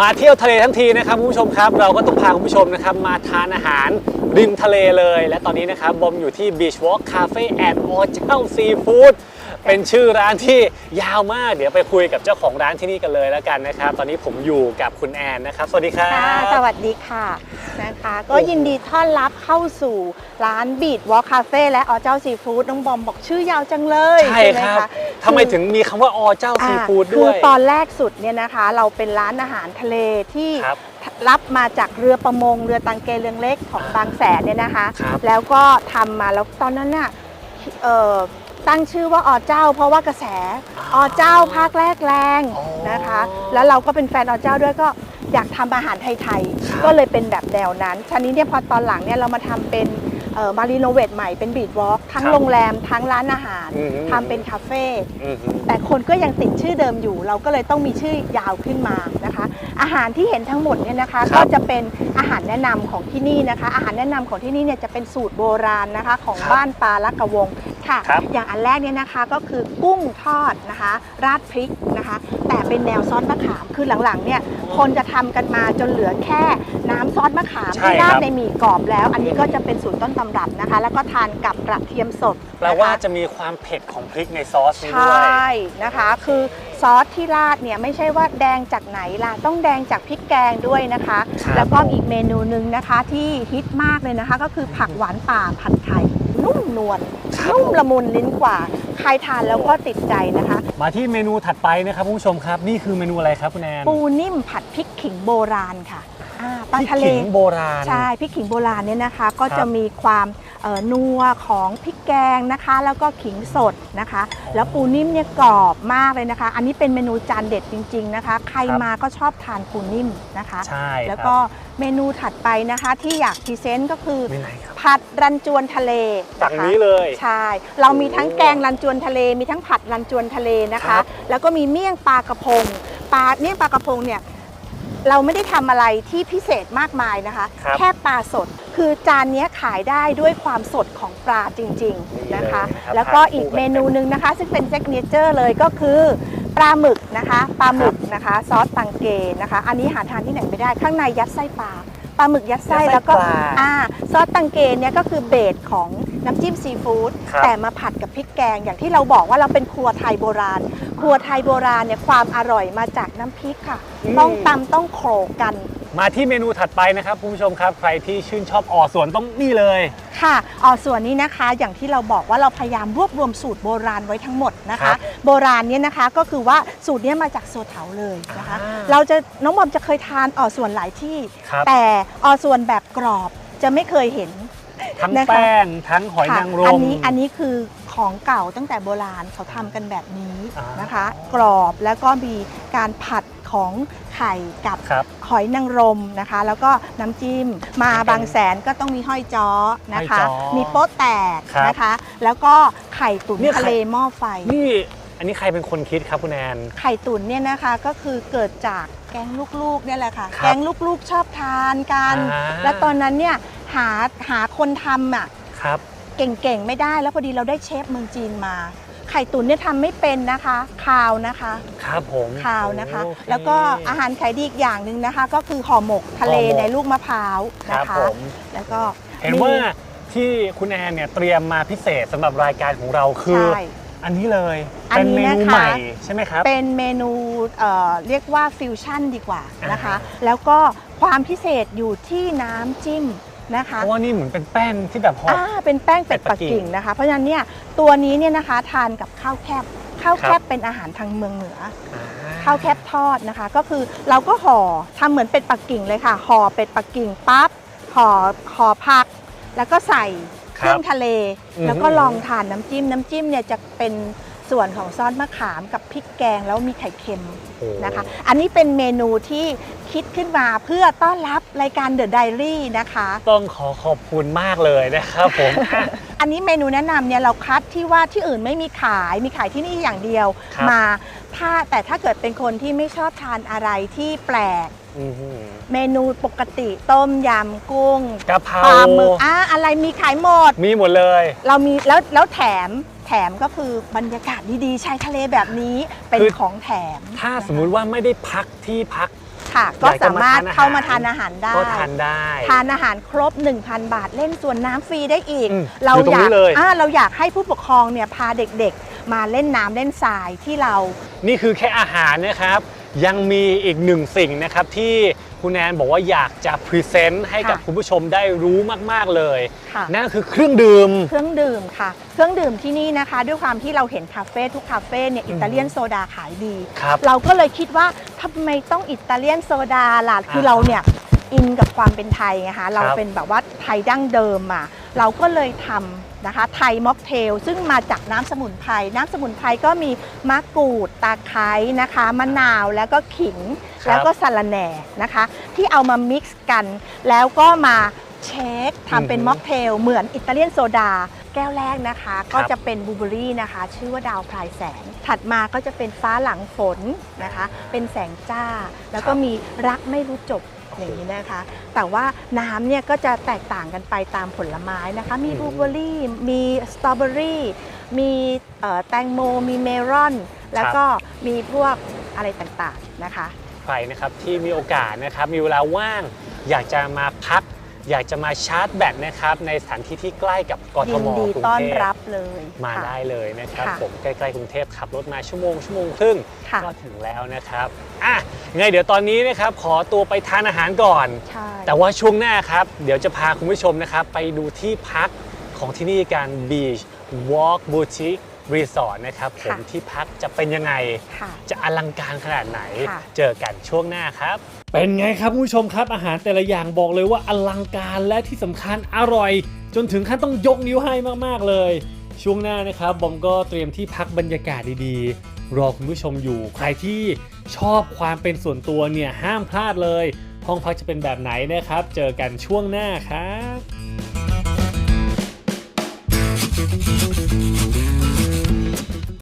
มาเที่ยวทะเลทั้งทีนะครับคุณผู้ชมครับ เราก็ต้องพาคุณผู้ชมนะครับมาทานอาหารริมทะเลเลย และตอนนี้นะครับบอมอยู่ที่ Beach Walk Cafe and o เจ้าซีฟู้ดเป็นชื่อร้านที่ยาวมาก เดี๋ยวไปคุยกับเจ้าของร้านที่นี่กันเลยแล้วกันนะครับ ตอนนี้ผมอยู่กับคุณแอนนะครับ สวัสดีครับ ค่ะสวัสดีค่ะนะคะก็ยินดีต้อนรับเข้าสู่ร้านบีดวอลคาเฟ่และอเจ้าซีฟู้ดน้องบอมบอกชื่อยาวจังเลยใช่ไหมครับคะ ทำไมถึงมีคำว่าอเจ้าอ่าซีฟู้ดคืด้อวยตอนแรกสุดเนี่ยนะคะ เราเป็นร้านอาหารทะเลที่ครับรับมาจากเรือประมงเรือตังเกเรืองเล็กของบางแสนเนี่ยนะคะ ครับแล้วก็ทำมาแล้วตอนนั้นน่ะเอ่อตั้งชื่อว่าอเจ้า เพราะว่ากระแสอเจ้าภาคแรกแรงอ๋อนะคะ แล้วเราก็เป็นแฟนอเจ้าด้วยก็อยากทำอาหารไทยครับๆก็เลยเป็นแบบแนวนั้นทีนี้เนี่ยพอตอนหลังเนี่ยเรามาทำเป็นเอ่อ มารีโนเวทใหม่เป็นบีดวอล์กทั้งครับโรงแรมทั้งร้านอาหารอืม ทำเป็นคาเฟ่อือฮึ แต่คนก็ยังติดชื่อเดิมอยู่ เราก็เลยต้องมีชื่อยาวขึ้นมานะคะ อาหารที่เห็นทั้งหมดเนี่ยนะคะ ครับก็จะเป็นอาหารแนะนำของที่นี่นะคะ อาหารแนะนำของที่นี่เนี่ยจะเป็นสูตรโบราณนะคะ ของครับ บ้านปลาลักกะวง ค่ะครับอย่างอันแรกเนี่ยนะคะก็คือกุ้งทอดนะคะ ราดพริกนะคะ แต่เป็นแนวซอสมะขามคือหลังๆเนี่ยคนจะทำกันมาจนเหลือแค่น้ำซอสมะขามใช่ที่ครัราบดในหมี่กรอบแล้ว อันนี้ก็จะเป็นสูตรต้นตำรับนะคะ แล้วก็ทานกับกระเทียมสดแปลนะคะว่าจะมีความเผ็ดของพริกในซอสนี้ใชด้วย่นะคะ คือซอสที่ราดเนี่ยไม่ใช่ว่าแดงจากไหนล่ะต้องแดงจากพริกแกงด้วยนะคะครับแล้วก็อีกเมนูหนึ่งนะคะที่ฮิตมากเลยนะคะ ก็คือผักหวานป่าผัดไทย นุ่มนวลครับนุ่มละมุนลิ้นกว่า ใครทานแล้วก็ติดใจนะคะ มาที่เมนูถัดไปนะครับคุณผู้ชมครับ นี่คือเมนูอะไรครับคุณแอนปูนิ่มผัดพริกขิงโบราณค่ะอ่าปลาพริกทะเลขิงโบราณใช่พริกขิงโบราณเนี่ยนะคะ ก็ครับจะมีความเอ่อ นัวของพริกแกงนะคะ แล้วก็ขิงสดนะคะ แล้วปูนิ่มเนี่ยกรอบมากเลยนะคะ อันนี้เป็นเมนูจานเด็ดจริง ๆนะคะ ใครครับมาก็ชอบทานปูนิ่มนะคะ ใช่แล้วครับก็เมนูถัดไปนะคะที่อยากพรีเซนต์ก็คือเมนูไหนครับผัดรันจวนทะเลฝั่งนะคะนี้เลยใช่เรามีทั้งโอ้แกงรันจวนทะเล มีทั้งผัดรันจวนทะเลนะครัคะบแล้วก็มีเมี่ยงปลากระพงปลาเมี่ยงปลากระพงเนี่ย เราไม่ได้ทำอะไรที่พิเศษมากมายนะคะ ครับแค่ปลาสด คือจานเนี้ยขายได้ด้วยความสดของปลาจริงๆนะคะ นี่เลยนะครับแล้วก็ทานคู่อีกกันเมนูหนึ่งนะคะ ซึ่งเป็นเซกเนเจอร์เลยก็คือปลาหมึกนะคะปลาหมึกนะคะ ซอสตังเกนะคะ อันนี้หาทานที่ไหนไม่ได้ข้างในยัดไส้ปลาปลาหมึกยัดไส้ยัดไส้แล้วก็ปลา อ่าซอสตังเกเนี่ยก็คือเบสของ น้ำจิ้มซีฟู้ดครับแต่มาผัดกับพริกแกง อย่างที่เราบอกว่าเราเป็นครัวไทยโบราณ ครัวไทยโบราณเนี่ยความอร่อยมาจากน้ำพริกค่ะต้องตำต้องโขลกกันมาที่เมนูถัดไปนะครับคุณผู้ชมครับ ใครที่ชื่นชอบออส่วนต้องนี่เลย ค่ะอ๋อส่วนนี้นะคะ อย่างที่เราบอกว่าเราพยายามรวบรวมสูตรโบราณไว้ทั้งหมดนะครัคะ บโบราณเนี่ยนะคะก็คือว่าสูตรเนี้มาจากโซเถาเลยนะคะ อ่า เราจะน้องบอมจะเคยทานอ๋อส่วนหลายที่ ครับ แต่อ๋อส่วนแบบกรอบจะไม่เคยเห็น ทั้งนะคะ แป้งทั้งหอยค่ะนางรมอันนี้อันนี้คือของเก่าตั้งแต่โบราณเขาทำกันแบบนี้อ่านนะคะ กรอบแล้วก็มีการผัดของไข่กับครับหอยนางรมนะคะ แล้วก็น้ำจิ้มมาเป็นบางแสนก็ต้องมีห้อยจ้อนะคะ ห้อยจ้อมีโป๊ะแตกครับนะคะ แล้วก็ไข่ตุ๋นเนี่ยทะเลหม้อไฟ นี่อันนี้ใครเป็นคนคิดครับคุณแอน ไข่ตุ๋นเนี่ยนะคะก็คือเกิดจากแก๊งลูกๆเนี่ยแหละค่ะ ครับแก๊งลูกๆชอบทานกัน อ่าและตอนนั้นเนี่ย หาหาคนทำอะครับ เก่งๆ ไม่ได้แล้วพอดีเราได้เชฟเมืองจีนมา ไข่ตุ๋นเนี่ยทำไม่เป็นนะคะคาวนะคะครับผมคาวนะคะ โอเคแล้วก็อาหารขายดีอีกอย่างหนึ่งนะคะ ก็คือห่อหมกทะเลห่อหมก ในลูกมะพร้าวครันะบคะ ผมแล้วก็เห็นว่าที่คุณแอนเนี่ยเตรียมมาพิเศษสำหรับรายการของเราคือ ใช่ อันนี้เลยอันเป็นนี้เมนูนะคะ ใหม่ใช่ไหมครับ เป็นเมนูเอ่อเรียกว่าฟิวชั่นดีกว่านะคะ อ่าแล้วก็ความพิเศษอยู่ที่น้ำจิ้ม นะคะ เพราะว่านี่เหมือนเป็นแป้งที่แบบหอมอ่าเป็นแป้งเป็ดเป็ดปัปักกกิ่งกิ่งนะคะ เพราะฉะนั้นเนี่ยตัวนี้เนี่ยนะคะทานกับข้าวแคบข้าวครัแคบบเป็นอาหารทางเมืองเหนืออ่าข้าวแคบทอดนะคะ ก็คือเราก็ห่อทำเหมือนเป็ดปักกิ่งเลยค่ะห่อเป็ดปักกิ่งปั๊บห่อห่อผัก แล้วก็ใส่เครื่องทะเลอือฮึแล้วก็ลองทานน้ำจิ้มน้ำจิ้มเนี่ยจะเป็นส่วนของซอสมะขามกับพริกแกงแล้วมีไข่เค็มโอ้นะคะ อันนี้เป็นเมนูที่คิดขึ้นมาเพื่อต้อนรับ รายการ The Diary นะคะ ต้องขอขอบคุณมากเลยนะครับผมอะอันนี้เมนูแนะนำเนี่ยเราคัดที่ว่าที่อื่นไม่มีขายมีขายที่นี่อย่างเดียวครับ มาถ้าแต่ถ้าเกิดเป็นคนที่ไม่ชอบทานอะไรที่แปลก อื้อหือเมนูปกติต้มยำกุ้งกะเพราปลาหมึกอะอะไรมีขายหมด มีหมดเลย เรามีแล้วแล้วแถมแถมก็คือบรรยากาศดีๆชายทะเลแบบนี้เป็นคือ ของแถมถ้าสมมุติว่าไม่ได้พักที่พัก ค่ะ ก็อยากจะสามารถมาทานอาหารเข้ามาทานอาหารได้ก็ทานได้ ทานอาหารครบ 1,000 บาทเล่นส่วนน้ำฟรีได้อีก อืมเราอยู่ตรงอยานี้กเลย อ่าเราอยากให้ผู้ปกครองเนี่ยพาเด็กๆ มาเล่นน้ำเล่นทรายที่เรา นี่คือแค่อาหารนะครับ ยังมีอีกหนึ่งสิ่งนะครับที่คุณแอนบอกว่าอยากจะพรีเซนต์ให้กับค่ะ คุณผู้ชมได้รู้มาก ๆ เลย ค่ะ นั่นก็คือเครื่องดื่ม เครื่องดื่มค่ะ เครื่องดื่มที่นี่นะคะ ด้วยความที่เราเห็นคาเฟ่ทุกคาเฟ่เนี่ยอิตาเลียนโซดาขายดี ครับเราก็เลยคิดว่าทำไมต้องอิตาเลียนโซดาล่ะคือเราเนี่ยอินกับความเป็นไทยไงคะเราเป็นแบบว่าไทยดั้งเดิมอะเราก็เลยทำ นะคะไทยม็อกเทล ซึ่งมาจากน้ำสมุนไพรน้ำสมุนไพรก็มีมะกรูดตาไคร้นะคะมะนาวแล้วก็ขิงครับ แล้วก็สะระแหน่นะคะ ที่เอามามิกซ์กัน แล้วก็มาเชคทำเป็นอือฮึม็อกเทล เหมือนอิตาเลียนโซดา แก้วแรกนะคะครัก็บจะเป็นบลูเบอรี่นะคะ ชื่อว่าดาวพลายแสง ถัดมาก็จะเป็นฟ้าหลังฝนนะคะ เป็นแสงจ้า แล้วก็มีรักไม่รู้จบ อย่างนี้นะคะ แต่ว่าน้ำเนี่ยก็จะแตกต่างกันไปตามผลไม้นะคะ มีอืมบลูเบอรี่ มีสตรอเบอรี่มีเอ่อแตงโม มีเมลอน แล้วก็มีพวกอะไรต่างๆนะคะ ใครนะครับที่มีโอกาสนะครับมีเวลาว่าง อยากจะมาพัก อยากจะมาชาร์จแบตนะครับในสถานที่ที่ใกล้กับกทยินมดีกรุงต้อนเทพรับเลยมาค่ะได้เลยนะครับค่ะผมใกล้ๆกรุงเทพขับรถมาชั่วโมงชั่วโมงครึ่งค่ะก็ถึงแล้วนะครับ อะไงเดี๋ยวตอนนี้นะครับขอตัวไปทานอาหารก่อน ใช่ แต่ว่าช่วงหน้าครับ เดี๋ยวจะพาคุณผู้ชมนะครับ ไปดูที่พักของที่นี่กัน Beach Walk Boutique Resort นะครับผมที่พักจะเป็นยังไง ค่ะ จะอลังการขนาดไหน ค่ะ เจอกันช่วงหน้าครับ เป็นไงครับคุณผู้ชมครับ อาหารแต่ละอย่างบอกเลยว่าอลังการและที่สำคัญอร่อย จนถึงขั้นต้องยกนิ้วให้มากๆเลย ช่วงหน้านะครับบอมก็เตรียมที่พักบรรยากาศดีๆ รอคุณผู้ชมอยู่ ใครที่ชอบความเป็นส่วนตัวเนี่ยห้ามพลาดเลย ห้องพักจะเป็นแบบไหนนะครับ เจอกันช่วงหน้าครับ